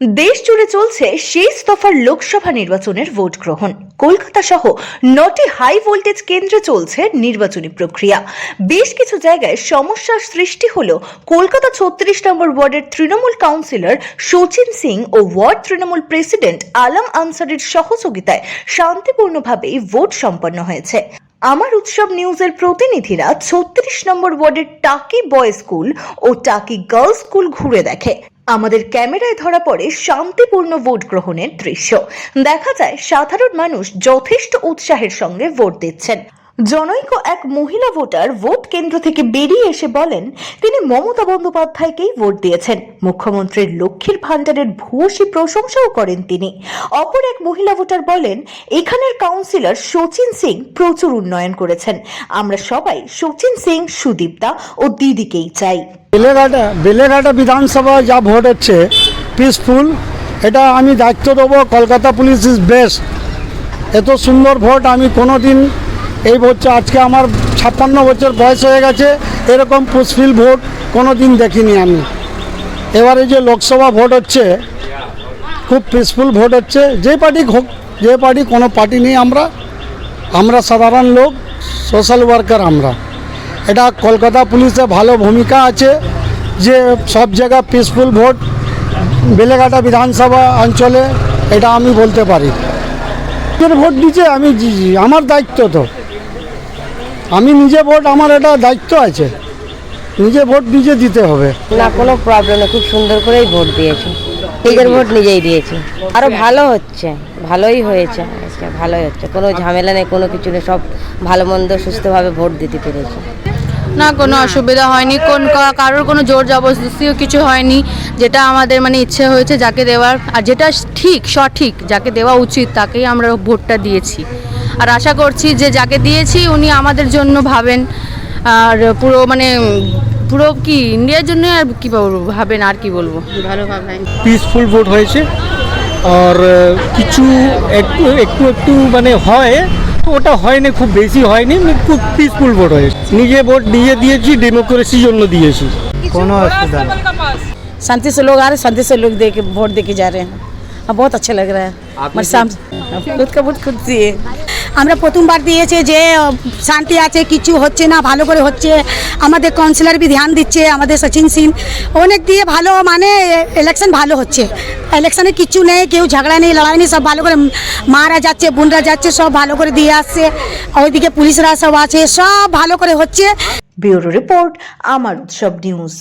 দেশ জুড়ে চলছে শেষ দফার লোকসভা নির্বাচনের ভোট গ্রহণ। কলকাতা সহ নটি হাই ভোল্টেজ কেন্দ্রে চলছে নির্বাচনী প্রক্রিয়া। বেশ কিছু জায়গায় সমস্যার সৃষ্টি হল কলকাতা ছত্রিশ নম্বর ওয়ার্ডের তৃণমূল কাউন্সিলর সচিন সিং ও ওয়ার্ড তৃণমূল প্রেসিডেন্ট আলম আনসারের সহযোগিতায় শান্তিপূর্ণভাবে ভোট সম্পন্ন হয়েছে। আমার উৎসব নিউজের প্রতিনিধিরা ছত্রিশ নম্বর ওয়ার্ডের টাকি বয় স্কুল ও টাকি গার্লস স্কুল ঘুরে দেখে। আমাদের ক্যামেরায় ধরা পড়ে শান্তিপূর্ণ ভোট গ্রহণের দৃশ্য। দেখা যায় সাধারণ মানুষ যথেষ্ট উৎসাহের সঙ্গে ভোট দিচ্ছেন। জনৈক এক মহিলা ভোটার ভোট কেন্দ্র থেকে বেরিয়ে এসে বলেন, তিনি মমতা বন্দ্যোপাধ্যায়কেই ভোট দিয়েছেন। মুখ্যমন্ত্রীর লক্ষ্মীর ভাণ্ডারের ভূয়সী প্রশংসাও করেন তিনি। অপর এক মহিলা ভোটার বলেন, এখানের কাউন্সিলর সচিন সিং প্রচুর উন্নয়ন করেছেন। আমরা সবাই সচিন সিং, সুদীপ্তা ও দিদিকেই চাই। বেলেঘাটা বেলেঘাটা বিধানসভা যা ভোট হচ্ছে পিসফুল এটা আমি দায়িত্ব দেবো। কলকাতা পুলিশ ইজ বেস্ট এত সুন্দর ভোট আমি কোনো দিন এই বছর আজকে আমার ছাপ্পান্ন বছর বয়স হয়ে গেছে। এরকম পুষ্পিল ভোট কোনো দিন দেখিনি আমি। এবারে যে লোকসভা ভোট হচ্ছে, খুব পিসফুল ভোট হচ্ছে। যে পার্টি হোক, যে পার্টি, কোনো পার্টি নেই আমরা। আমরা সাধারণ লোক সোশ্যাল ওয়ার্কার আমরা। এটা কলকাতা পুলিশে ভালো ভূমিকা আছে যে সব জায়গা পিসফুল ভোট। বেলেঘাটা বিধানসভা অঞ্চলে এটা আমি বলতে পারি। ভোট দিচ্ছে আমি আমার দায়িত্ব তো। আমি নিজে ভোট, আমার এটা দায়িত্ব আছে। নিজে ভোট নিজে দিতে হবে। না, কোনো প্রবলেম নেই, খুব সুন্দর করেই ভোট দিয়েছি। নিজের ভোট নিজেই দিয়েছি। আরও ভালো হচ্ছে, ভালোই হয়েছে ভালোই হচ্ছে। কোনো ঝামেলা নেই, কোনো কিছু নেই, সব ভালো মন্দ সুস্থভাবে ভোট দিতে পেরেছি। না কোনো অসুবিধা হয়নি। কোন কারোর কোনো জোর জবরদস্তিও কিছু হয়নি। যেটা আমাদের মানে ইচ্ছে হয়েছে যাকে দেওয়ার আর যেটা ঠিক সঠিক যাকে দেওয়া উচিত তাকেই আমরা ভোটটা দিয়েছি। আর আশা করছি যে যাকে দিয়েছি উনি আমাদের জন্য ভাবেন। আর পুরো মানে পুরো কি ইন্ডিয়ার জন্য আর কি বলব ভাবেন আর কি বলব? ভালো ভাবেন। পিসফুল ভোট হয়েছে। আর কিছু একটু একটু একটু মানে হয় ওটা হয়নি খুব বেশি হয়নি মানে খুব পিসফুল ভোট হয়েছে নিজে ভোট নিজে দিয়েছি ডেমোক্রেসির জন্য দিয়েছি কোনো অসুবিধা নেই शांति से लोग आ रहे हैं शांति से लोग दे के वोट दे के जा रहे हैं अब बहुत अच्छा लग रहा है हमारे साम खुद का बहुत खुद सी है আমরা প্রথমবার দিয়েছে যে শান্তি আছে, কিছু হচ্ছে না, ভালো করে হচ্ছে। আমাদের কাউন্সিলর বি ধ্যান দিচ্ছে, আমাদের সচিন সিং। অনেক দিয়ে ভালো মানে ইলেকশন ভালো হচ্ছে। ইলেকশনে কিছু নেই, কেউ ঝগড়া নেই, লড়াই নেই, সব ভালো করে মারা যাচ্ছে, বোনরা যাচ্ছে, সব ভালো করে দিয়ে আসছে। ওইদিকে পুলিশরা সব আছে, সব ভালো করে হচ্ছে। ব্যুরো রিপোর্ট, আমার উৎসব নিউজ।